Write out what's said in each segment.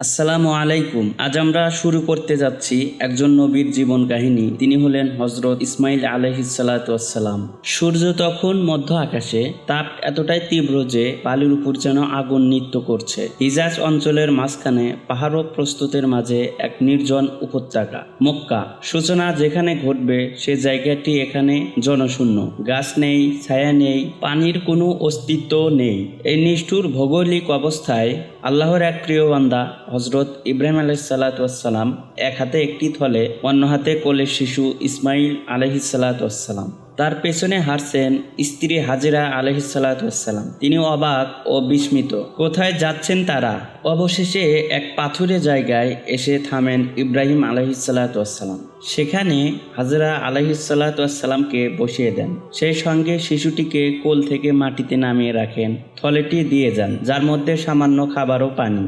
আসসালামু আলাইকুম। আজ আমরা শুরু করতে যাচ্ছি একজন নবীর জীবন কাহিনী। তিনি হলেন হজরত ইসমাইল আলহিসাল্লাম সূর্য তখন মধ্য আকাশে, তাপ এতটাই তীব্র যে বালির উপর যেন আগুন নৃত্য করছে। হিজাজ অঞ্চলের মাঝখানে পাহাড় প্রস্তুতের মাঝে এক নির্জন উপত্যকা, মক্কা। সূচনা যেখানে ঘটবে, সে জায়গাটি এখানে জনশূন্য। গাছ নেই, ছায়া নেই, পানির কোনো অস্তিত্ব নেই। এই নিষ্ঠুর ভৌগোলিক অবস্থায় আল্লাহর এক প্রিয় বান্দা হজরত ইব্রাহিম আলহিসাল্লাতাম এক হাতে একটি থলে, অন্য হাতে কোলের শিশু ইসমাইল আলহিসাল্লাতাম তার পেছনে হারছেন স্ত্রী হাজিরা আলহিসাল্লাতাম তিনি অবাক ও বিস্মিত। কোথায় যাচ্ছেন তারা? অবশেষে এক পাথুরে জায়গায় এসে থামেন ইব্রাহিম আলহিসাল্লাতাম সেখানে হাজরা আলহিসাল্লাতামকে বসিয়ে দেন। সেই সঙ্গে শিশুটিকে কোল থেকে মাটিতে নামিয়ে রাখেন। থলেটি দিয়ে যান, যার মধ্যে সামান্য খাবার ও পানি।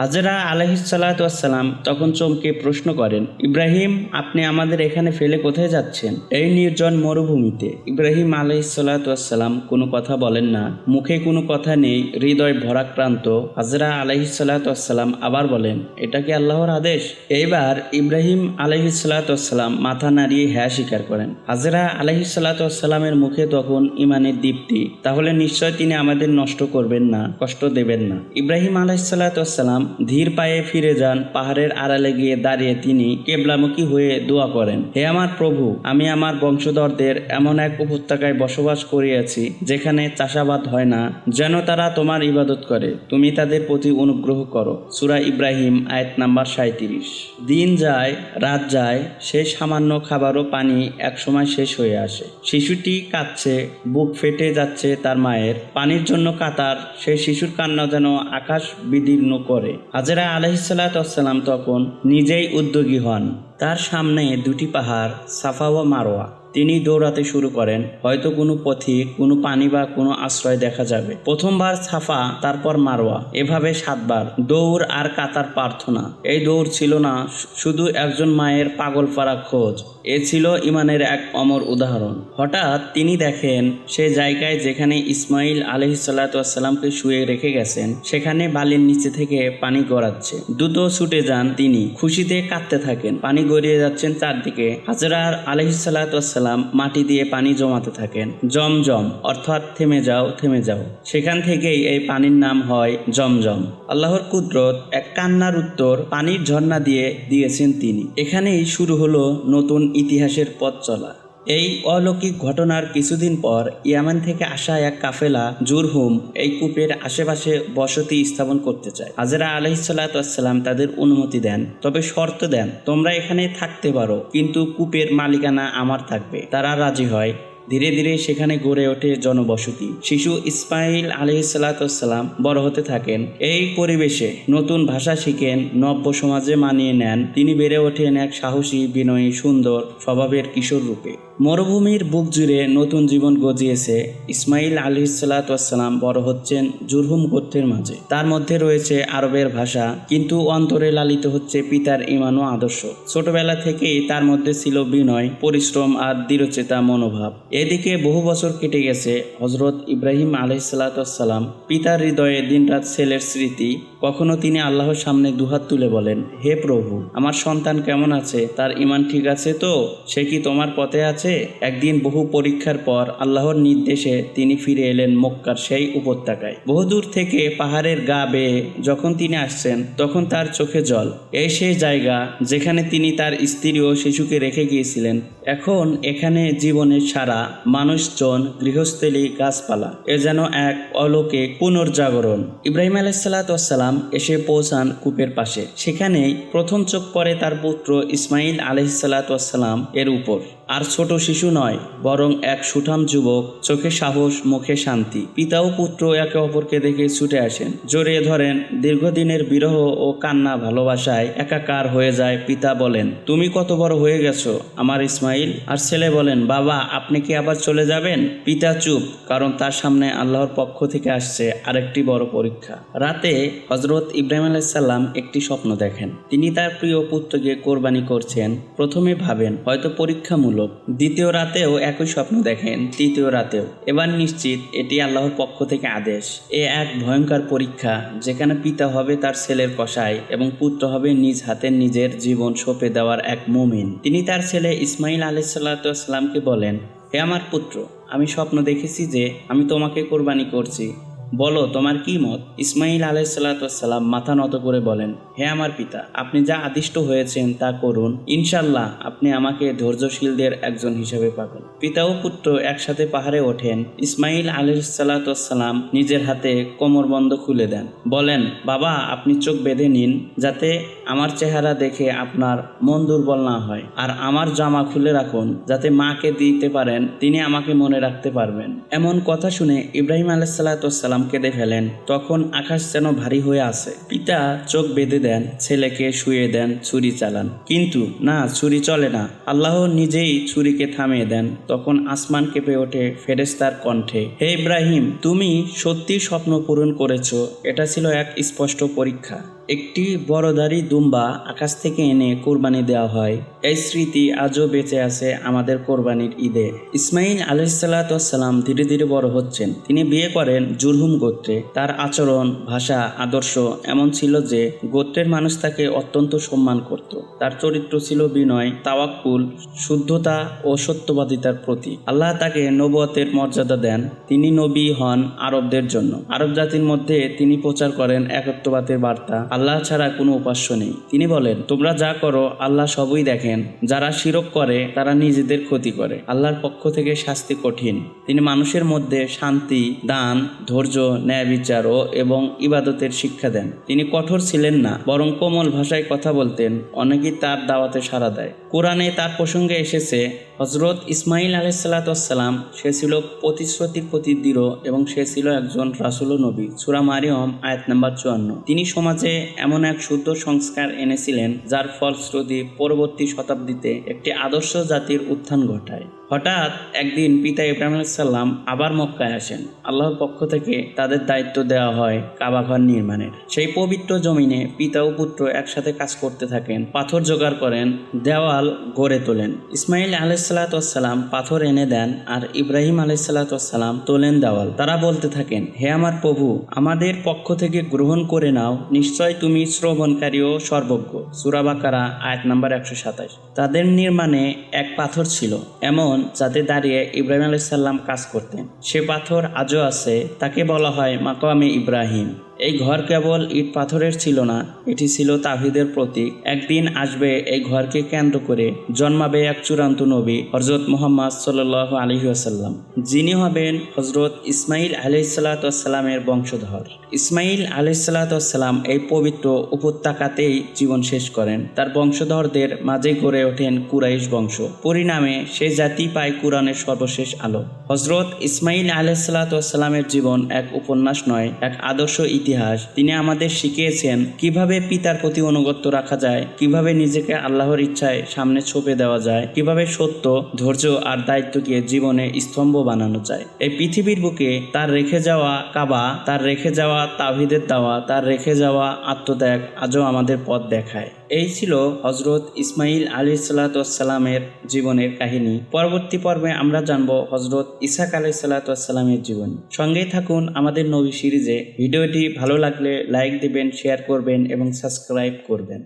হাজরা আলহিসাল্লাতাম তখন চমকে প্রশ্ন করেন, ইব্রাহিম, আপনি আমাদের এখানে ফেলে কোথায় যাচ্ছেন? এই নির্জন মরুভূমিতে। ইব্রাহিম আলহিসাল্লাতাম কোনো কথা বলেন না। মুখে কোনো কথা নেই, হৃদয় ভরাক্রান্ত। হাজরা আলহিসাল্লাতাম আবার বলেন, এটা কি আল্লাহর আদেশ? এইবার ইব্রাহিম আলহিসাল্লাতাম মাথা নাড়িয়ে হ্যাঁ স্বীকার করেন। হাজরা আলহিসাল্লাতামের মুখে তখন ইমানের দীপ্তি। তাহলে নিশ্চয় তিনি আমাদের নষ্ট করবেন না, কষ্ট দেবেন না। ইব্রাহিম আলহিসাল্লাতাম ধীর পায়ে ফিরে যান, পাহাড়ের আড়ালে গিয়ে দাঁড়িয়ে তিনি কেবলামুখী হয়ে দোয়া করেন, হে আমার প্রভু, আমি আমার বংশধরদের এমন এক উপত্যকায় বসবাস করিয়াছি, যেখানে চাষাবাদ হয় না, যেন তারা তোমার ইবাদত করে, তুমি তাদের প্রতি অনুগ্রহ করো। সুরা ইব্রাহিম, আয়াত নাম্বার সাঁত্রিশ দিন যায়, রাত যায় সেই সামান্য খাবার ও পানি একসময় শেষ হয়ে আসে। শিশুটি কাঁদছে, বুক ফেটে যাচ্ছে তার মায়ের, পানির জন্য কাতার সেই শিশুর কান্না যেন আকাশ বিদীর্ণ করে। হাজরা আলহিসাল্লাম তখন নিজেই উদ্যোগী হন। তার সামনে দুটি পাহাড়, সাফা ও মারোয়া তিনি দৌড়াতে শুরু করেন। হয়তো কোনো পথিক কোনো পানি বা কোনো আশ্রয় দেখা যাবে। প্রথমবার সাফা, তারপর মারোয়া এভাবে সাতবার। দৌড় আর কাতার প্রার্থনা। এই দৌড় ছিল না শুধু একজন মায়ের পাগল পাড়া খোঁজ। এ ছিল ইমানের এক অমর উদাহরণ। হঠাৎ তিনি দেখেন, সে জায়গায় যেখানে ইসমাইল আলহিসাল্লাতামকে শুয়ে রেখে গেছেন, সেখানে বালির নিচে থেকে পানি গড়াচ্ছে। দ্রুত ছুটে যান তিনি। খুশিতে কাঁদতে থাকেন। পানি গড়িয়ে যাচ্ছেন চারদিকে। হাজরার আলহিসাল্লাতাম মাটি দিয়ে পানি জমাতে থাকেন। জমজম অর্থাৎ থেমে যাও থেমে যাও। সেখান থেকেই এই পানির নাম হয় জমজম আল্লাহর কুদরত এক কান্নার উত্তর পানির ঝর্ণা দিয়ে দিয়েছেন তিনি। এখানেই শুরু হলো নতুন ইতিহাসের পথ চলা। এই অলৌকিক ঘটনার কিছুদিন পর ইয়ামান থেকে আসা এক কাফেলা জুরহুম এই কূপের আশেপাশে বসতি স্থাপন করতে চায়। হাজরা আলহিসাল্লাম তাদের অনুমতি দেন, তবে শর্ত দেন, তোমরা এখানে থাকতে পারো, কিন্তু কূপের মালিকানা আমার থাকবে। তারা রাজি হয় ধীরে ধীরে সেখানে গড়ে ওঠে জনবসতি। শিশু ইসমাইল আলহিসাল্লাম বড় হতে থাকেন। এই পরিবেশে নতুন ভাষা শিখেন, নব্য সমাজে মানিয়ে নেন। তিনি বেড়ে ওঠেন এক সাহসী, বিনয়ী, সুন্দর, স্বভাবের কিশোর রূপে। মরুভূমির বুক জুড়ে নতুন জীবন গজিয়েছে ইসমাইল আলহিসাল্লাম বড় হচ্ছেন জুরহুম গোত্রের মাঝে। তার মধ্যে রয়েছে আরবের ভাষা, কিন্তু অন্তরে লালিত হচ্ছে পিতার ইমান ও আদর্শ। ছোটবেলা থেকেই তার মধ্যে ছিল বিনয়, পরিশ্রম আর দৃঢ়চেতা মনোভাব। এদিকে বহু বছর কেটে গেছে হজরত ইব্রাহিম আলহিসাল্লাম পিতার হৃদয়ে দিনরাত ছেলের স্মৃতি কখনো তিনি আল্লাহর সামনে দুহাত তুলে বলেন, হে প্রভু, আমার সন্তান কেমন আছে? তার ইমান ঠিক আছে তো? সে কি তোমার পথে আছে? একদিন বহু পরীক্ষার পর আল্লাহর নির্দেশে তিনি ফিরে এলেন মক্কার সেই উপত্যকায়। বহুদূর থেকে পাহাড়ের গা বেয়ে যখন তিনি আসছেন, তখন তার চোখে জল। এই সেই জায়গা যেখানে তিনি তার স্ত্রী ও শিশুকে রেখে গিয়েছিলেন, এখন এখানে জীবনের সারা মানুষজন গৃহস্থলী গাছপালা। এ যেন এক অলোকে পুনর্জাগরণ। ইব্রাহিম আলাইসাল্লাম এসে পৌঁছান কূপের পাশে। সেখানেই প্রথম চোখ পড়ে তার পুত্র ইসমাইল আলহিসাল্লাম এর উপর। আর ছোট শিশু নয়, বরং এক সুঠাম যুবক, চোখে সাহস, মুখে শান্তি। পিতা ও পুত্র একে অপরকে দেখে ছুটে আসেন। জড়িয়ে ধরেন, দীর্ঘদিনের বিরহ ও কান্না ভালোবাসায় একাকার হয়ে যায় পিতা বলেন, তুমি কত বড় হয়ে গেছো, আমার ইসমাইল। আর ছেলে বলেন, বাবা, আপনি কি আবার চলে যাবেন? পিতা চুপ, কারণ তার সামনে আল্লাহর পক্ষ থেকে আসছে আরেকটি বড় পরীক্ষা। রাতে হজরত ইব্রাহিম আলাইসাল্লাম একটি স্বপ্ন দেখেন। তিনি তার প্রিয় পুত্রকে কোরবানি করছেন। প্রথমে ভাবেন, হয়তো পরীক্ষামূলক লোক। দ্বিতীয় রাতেও একই স্বপ্ন দেখেন, তৃতীয় রাতেও। এবার নিশ্চিত, এটি আল্লাহর পক্ষ থেকে আদেশ। এ এক ভয়ঙ্কর পরীক্ষা, যেখানে পিতা হবে তার ছেলের কষায় এবং পুত্র হবে নিজ হাতে নিজের জীবন সঁপে দেওয়ার এক মুমিন। তিনি তার ছেলে ইসমাইল আলাইসাল্লাতামকে বলেন, হে আমার পুত্র, আমি স্বপ্ন দেখেছি যে আমি তোমাকে কোরবানি করছি। বলো, তোমার কি মত? ইসমাইল আলাইসাল্লাম মাথা নত করে বলেন, হে আমার পিতা, আপনি যা আদিষ্ট হয়েছেন তা করুন। ইনশাল্লাহ আপনি আমাকে ধৈর্যশীলদের একজন হিসেবে পাবেন। পিতা ও পুত্র একসাথে পাহাড়ে ওঠেন। ইসমাইল আলাইসাল্লাম নিজের হাতে কোমরবন্ধ খুলে দেন। বলেন, বাবা, আপনি চোখ বেঁধে নিন, যাতে আমার চেহারা দেখে আপনার মন দুর্বল না হয়। আর আমার জামা খুলে রাখুন, যাতে মাকে দিতে পারেন, তিনি আমাকে মনে রাখতে পারবেন। এমন কথা শুনে ইব্রাহিম আলাইসাল্লাম কেঁদে ফেলেন। তখন আকাশ যেন ভারী হয়ে আসে পিতা চোখ বেঁধে দেন, ছেলেকে শুয়ে দেন, ছুরি চালান। কিন্তু না, ছুরি চলে না। আল্লাহ নিজেই ছুরিকে থামিয়ে দেন। তখন আসমান কেঁপে ওঠে ফেরেস্তার কণ্ঠে, হে ইব্রাহিম, তুমি সত্যি স্বপ্ন পূরণ করেছ। এটা ছিল এক স্পষ্ট পরীক্ষা। একটি বড়দারি দুম্বা আকাশ থেকে এনে কোরবানি দেওয়া হয়। এই স্মৃতি আজও বেঁচে আছে আমাদের কোরবানির ঈদে। ইসমাইল আলহিসাল্লাম ধীরে ধীরে বড় হচ্ছেন। তিনি বিয়ে করেন জুরহুম গোত্রে। তার আচরণ, ভাষা, আদর্শ এমন ছিল যে গোত্রের মানুষ তাকে অত্যন্ত সম্মান করত। তার চরিত্র ছিল বিনয়, তাওয়াক্কুল, শুদ্ধতা ও সত্যবাদিতার প্রতি আল্লাহ তাকে নবতের মর্যাদা দেন। তিনি নবী হন আরবদের জন্য। আরব জাতির মধ্যে তিনি প্রচার করেন একত্ববাদের বার্তা। আল্লাহ ছাড়া কোনো উপাস্য নেই। তিনি বলেন, তোমরা যা করো, আল্লাহ সবই দেখেন। যারা শিরক করে, তারা নিজেদের ক্ষতি করে। আল্লাহর পক্ষ থেকে শাস্তি কঠিন। তিনি মানুষের মধ্যে শান্তি, দান, ধৈর্য, ন্যায় বিচার ও এবং ইবাদতের শিক্ষা দেন। তিনি কঠোর ছিলেন না, বরং কোমল ভাষায় কথা বলতেন। অনেকেই তার দাওয়াতে সাড়া দেয়। কোরআনে তার প্রসঙ্গে এসেছে হজরত ইসমাইল আলাইসাল্লাম সে ছিল প্রতিশ্রুতির প্রতি দৃঢ় এবং সে ছিল একজন রাসুল নবী। সুরা মারিয়ম, আয়াত নাম্বার চুয়ান্ন। তিনি সমাজে এমন এক শুদ্ধ সংস্কার এনেছিলেন যার ফলশ্রুতি পরবর্তী শতাব্দীতে একটি আদর্শ জাতির উত্থান ঘটায়। হঠাৎ একদিন পিতা ইব্রাহিম সাল্লাম আবার মক্কায় আসেন। আল্লাহর পক্ষ থেকে তাদের দায়িত্ব দেওয়া হয় কাবাঘর নির্মাণের। সেই পবিত্র জমিনে পিতা ও পুত্র একসাথে কাজ করতে থাকেন, পাথর জোগাড় করেন, দেওয়াল গড়ে তোলেন। ইসমাইল আলাইসাল্লাতাম পাথর এনে দেন আর ইব্রাহিম আলাইসাল্লাতাম তোলেন দেওয়াল। তারা বলতে থাকেন, হে আমার প্রভু, আমাদের পক্ষ থেকে গ্রহণ করে নাও, নিশ্চয় তুমি শ্রবণকারী ও সর্বজ্ঞ। সুরাবাকারা আয়াত নাম্বার একশো সাতাশ। তাদের নির্মাণে এক পাথর ছিল। এমন যাতে দাঁড়িয়ে ইব্রাহিম আলাইসাল্লাম কাজ করতেন। সে পাথর আজও আছে, তাকে বলা হয় মাকামে ইব্রাহিম। এই ঘর কেবল ইট পাথরের ছিল না, এটি ছিল তাহিদের প্রতীক। একদিন আসবে এই ঘরকে কেন্দ্র করে, জন্মাবে এক চূড়ান্ত নবী হজরত মোহাম্মদ সাল আলহি আসাল্লাম যিনি হবেন হজরত ইসমাইল আলহিসাল্লাতামের বংশধর। ইসমাইল আলহিসাল্লাতাম এই পবিত্র উপত্যকাতেই জীবন শেষ করেন। তার বংশধরদের মাঝে গড়ে ওঠেন কুরাইশ বংশ। পরিণামে সে জাতি পায় কোরআনের সর্বশেষ আলো। হজরত ইসমাইল আলহিসাল্লাতামের জীবন এক উপন্যাস নয়, এক আদর্শ ইতিহাস, তিনি আমাদের শিখিয়েছেন কীভাবে পিতার প্রতি অনুগত্য রাখা যায়, কীভাবে নিজেকে আল্লাহর ইচ্ছায় সামনে ছোপে দেওয়া যায়, কীভাবে সত্য, ধৈর্য আর দায়িত্বকে জীবনে স্তম্ভ বানানো যায়। এই পৃথিবীর বুকে তার রেখে যাওয়া কাবা, তার রেখে যাওয়া তাভিদের দাওয়া, তার রেখে যাওয়া আত্মত্যাগ আজও আমাদের পথ দেখায়। এই ছিল হজরত ইসমাইল আলী সাল্লাতামের জীবনের কাহিনী। পরবর্তী পর্বে আমরা জানব হজরত ইসাক আলী সাল্লাতামের জীবন। সঙ্গেই থাকুন আমাদের নবী সিরিজে। ভিডিওটি ভালো লাগলে লাইক দিবেন, শেয়ার করবেন এবং সাবস্ক্রাইব করবেন।